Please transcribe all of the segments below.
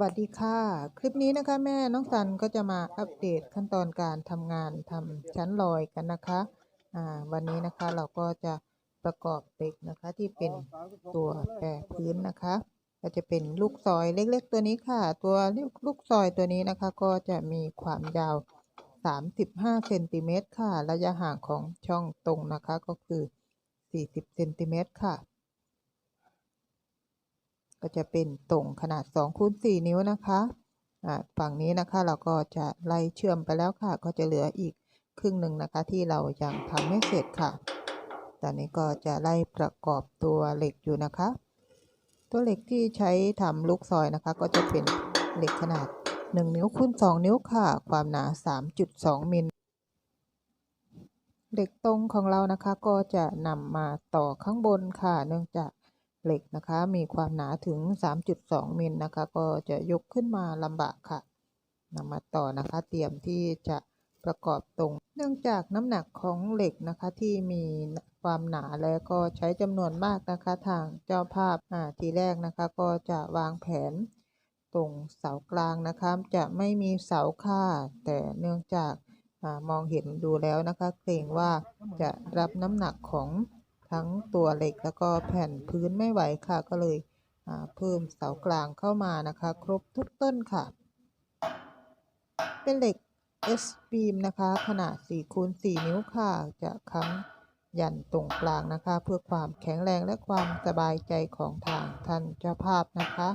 วัสดีค่ะ คลิปนี้นะคะแม่น้องสันก็จะมาอัปเดตขั้นตอนการทำงานทำชั้นลอยกันนะคะอ่าวันนี้นะคะเราก็จะประกอบเหล็กนะคะที่เป็นตัวแปรพื้นนะคะ ก็จะเป็นลูกซอยเล็กๆ ตัวนี้ค่ะ ตัวลูกซอยตัวนี้นะคะ ก็จะมีความยาว 35เซนติเมตรค่ะ ระยะห่างของช่องตรงนะคะก็คือ 40เซนติเมตรค่ะ ก็จะเป็นตรงขนาด2คูณ4นิ้วนะคะอ่าฝั่งนี้นะคะเราก็จะไล่เชื่อมไปแล้วค่ะ ก็จะเหลืออีกครึ่งหนึ่งนะคะ ที่เรายังทำไม่เสร็จค่ะ ตอนนี้ก็จะไล่ประกอบตัวเหล็กอยู่นะคะ ตัวเหล็กที่ใช้ทำลูกซอยนะคะ ก็จะเป็นเหล็กขนาด 1 นิ้วคูณ2 นิ้วค่ะ ความหนา 3.2มิลเหล็กตรงของเรานะคะ ก็จะนำมาต่อข้างบนค่ะ เนื่องจาก เหล็กนะคะ มีความหนาถึง 3.2 มิลนะคะ ก็จะยกขึ้นมาลำบากค่ะนำมาต่อนะคะ เตรียมที่จะประกอบตรง เนื่องจากน้ำหนักของเหล็กนะคะที่มีความหนาและก็ใช้จำนวนมากนะคะ ทางเจ้าภาพอ่าทีแรกนะคะ ก็จะวางแผนตรงเสากลางนะคะ จะไม่มีเสาค่า แต่เนื่องจากอมองเห็นดูแล้วนะคะ เกรงว่าจะรับน้ำหนักของ ทั้งตัวเหล็กแล้วก็แผ่นพื้นไม่ไหวค่ะ ก็เลยเพิ่มเสากลางเข้ามานะคะ ครบทุกต้นค่ะ เป็นเหล็ก S beam นะคะ ขนาด4คูณ4นิ้วค่ะ จะค้ำยันตรงกลางนะคะ เพื่อความแข็งแรงและความสบายใจของทางท่านเจ้าภาพนะคะ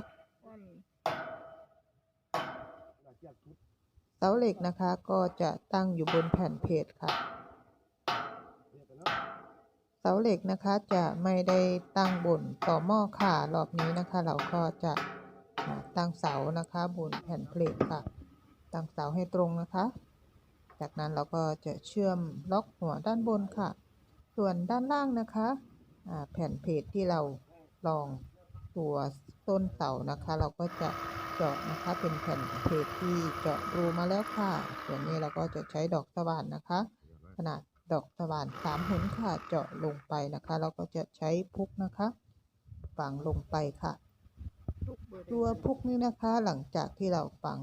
เสาเหล็กนะคะก็จะตั้งอยู่บนแผ่นเพจค่ะ เสาเหล็กนะคะจะไม่ได้ตั้งบนต่อหม้อค่ะรอบนี้นะคะ เราก็จะตั้งเสานะคะบนแผ่นเพลทค่ะ ตั้งเสาให้ตรงนะคะ จากนั้นเราก็จะเชื่อมล็อกหัวด้านบนค่ะ ส่วนด้านล่างนะคะแผ่นเพจที่เราลองตัวต้นเสานะคะ เราก็จะเจาะนะคะเป็นแผ่นเพจที่เจาะรูมาแล้วค่ะ ส่วนนี้เราก็จะใช้ดอกสว่านนะคะ ขนาด ดอกสว่านสามหุนค่ะ เจาะลงไปนะคะเราก็จะใช้พุกนะคะฝังลงไปค่ะ ตัวพุกนี้นะคะหลังจากที่เราฝัง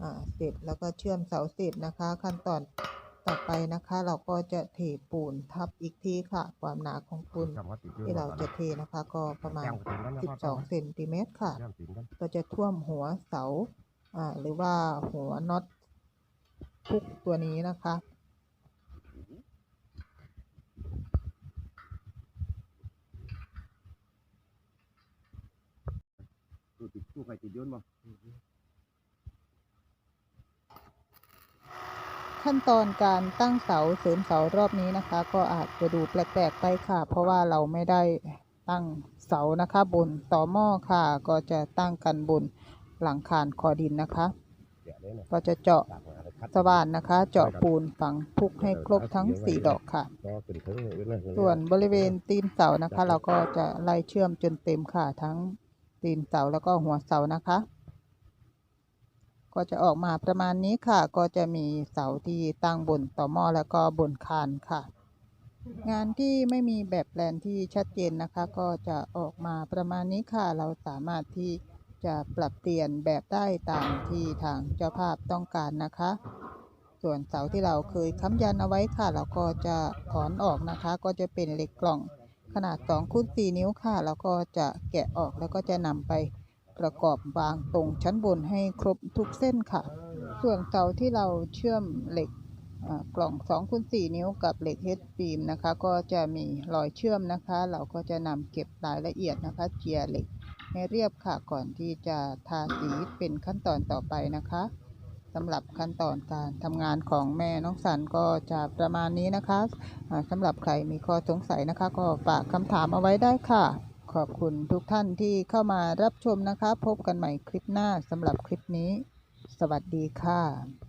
อ่าเสร็จแล้วก็เชื่อมเสาเสร็จนะคะ ขั้นตอนต่อไปนะคะ เราก็จะเทปูนทับอีกทีค่ะ ความหนาของปูนที่เราจะเทนะคะ ก็ประมาณ 12เซนติเมตรค่ะ ก็จะท่วมหัวเสาอ่าหรือว่าหัวน็อตพุกตัวนี้นะคะ ตู้ติดตู้ไฟติดยนต์บ่ขั้นตอนการตั้งเสาเสริมเสารอบนี้นะคะ ก็อาจจะดูแปลกๆไปค่ะ เพราะว่าเราไม่ได้ตั้งเสานะคะบนต่อหม้อค่ะ ก็จะตั้งกันบนหลังคานคอดินนะคะเดี๋ยวเลยนะก็จะเจาะตากมาเลยคัดสว่านนะคะ เจาะปูนฝังพุกให้ครบทั้งสี่ดอกค่ะก็ขึ้นถึงเลยนะส่วนบริเวณตีนเสานะคะ เราก็จะไล่เชื่อมจนเต็มค่ะทั้ง ตีนเสาแล้วก็หัวเสานะคะ ก็จะออกมาประมาณนี้ค่ะ ก็จะมีเสาที่ตั้งบนต่อหม้อแล้วก็บนคานค่ะ งานที่ไม่มีแบบแปลนที่ชัดเจนนะคะ ก็จะออกมาประมาณนี้ค่ะ เราสามารถที่จะปรับเปลี่ยนแบบได้ตามที่ทางเจ้าภาพต้องการนะคะ ส่วนเสาที่เราเคยค้ำยันเอาไว้ค่ะ เราก็จะถอนออกนะคะ ก็จะเป็นเหล็กกล่อง ขนาด2คูณ4นิ้วค่ะ แล้วก็จะแกะออกแล้วก็จะนำไปประกอบวางตรงชั้นบนให้ครบทุกเส้นค่ะ ส่วนเสาที่เราเชื่อมเหล็กกล่อง2คูณ4นิ้วกับเหล็กเฮดบีมนะคะ ก็จะมีรอยเชื่อมนะคะ เราก็จะนำเก็บรายละเอียดนะคะเจียเหล็กให้เรียบค่ะก่อนที่จะทาสีเป็นขั้นตอนต่อไปนะคะ สำหรับขั้นตอนการทำงานของแม่น้องสันก็จะประมาณนี้นะคะสำหรับใครมีข้อสงสัยนะคะ ก็ฝากคำถามเอาไว้ได้ค่ะ ขอบคุณทุกท่านที่เข้ามารับชมนะคะ พบกันใหม่คลิปหน้าสำหรับคลิปนี้ สวัสดีค่ะ